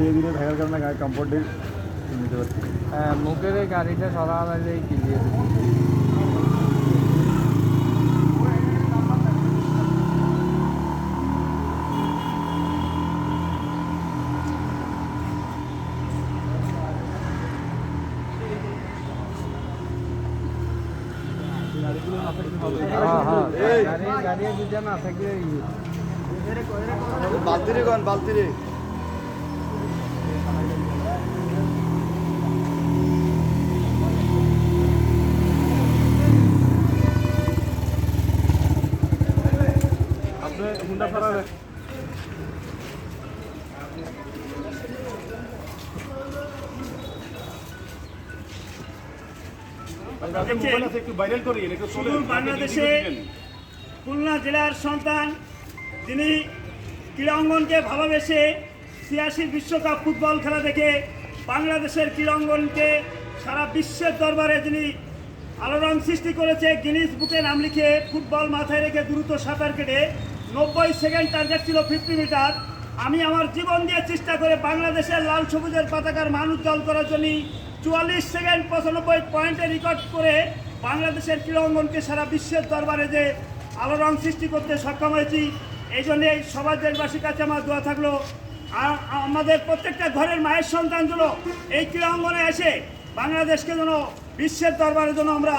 কারণে নিতে পারছি হ্যাঁ মুখের এই গাড়িটা সরালেই ক্লিয়ার হ্যাঁ হ্যাঁ গাড়ি গাড়ি দুটা না থাকলে বালতিরে কোন বালতিরে। হুন্ডা শুধু বাংলাদেশে খুলনা জেলার সন্তান যিনি ক্রীড়া অঙ্গনকে ভালোবেসে ছিয়াশি বিশ্বকাপ ফুটবল খেলা দেখে বাংলাদেশের ক্রীড়া অঙ্গনকে সারা বিশ্বের দরবারে যিনি আলোড়ন সৃষ্টি করেছে গিনিস বুকে নাম লিখে ফুটবল মাথায় রেখে দ্রুত সাঁতার কেটে নব্বই সেকেন্ড টার্গেট ছিল ফিফটি মিটার আমি আমার জীবন দিয়ে চেষ্টা করে বাংলাদেশের লাল সবুজের পতাকার মানুষ উজ্জ্বল করার জন্য চুয়াল্লিশ সেকেন্ড পঁচানব্বই পয়েন্টে রেকর্ড করে বাংলাদেশের ক্রীড়াঙ্গনকে সারা বিশ্বের দরবারে যে আলোড়ন সৃষ্টি করতে সক্ষম হয়েছি, এই জন্য এই সবার দেশবাসীর কাছে আমার দোয়া থাকল। আমাদের প্রত্যেকটা ঘরের মায়ের সন্তানগুলো এই ক্রীড়াঙ্গনে এসে বাংলাদেশকে যেন বিশ্বের দরবারে যেন আমরা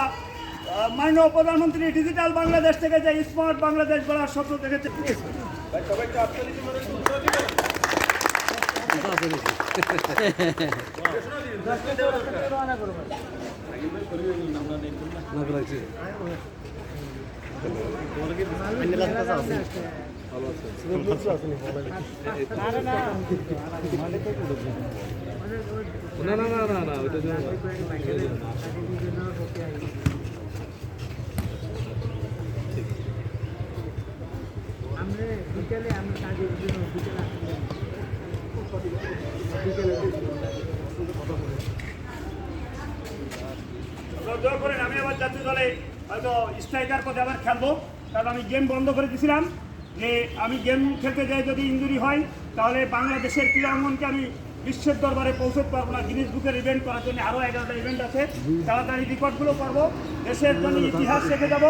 মাননীয় প্রধানমন্ত্রী ডিজিটাল বাংলাদেশ থেকে যে স্মার্ট বাংলাদেশ গড়ার স্বপ্ন দেখেছে। না না না না না, ওইটা আমরা বিকেলে আমরা কাজের জন্য বিকেলে বিকেলে দয়া করেন আমি আবার জাতীয় দলে হয়তো স্ট্রাইকার পদে আবার খেলব। কারণ আমি গেম বন্ধ করে দিয়েছিলাম যে আমি গেম খেলতে যাই যদি ইঞ্জুরি হয়, তাহলে বাংলাদেশের ক্রীড়া অঙ্গনকে আমি বিশ্বের দরবারে পৌঁছতে পারব না। গিনিস বুকের ইভেন্ট করার জন্য আরও এগারোটা ইভেন্ট আছে। তাড়াতাড়ি রেকর্ডগুলো করব। দেশের জন্য ইতিহাস রেখে যাব।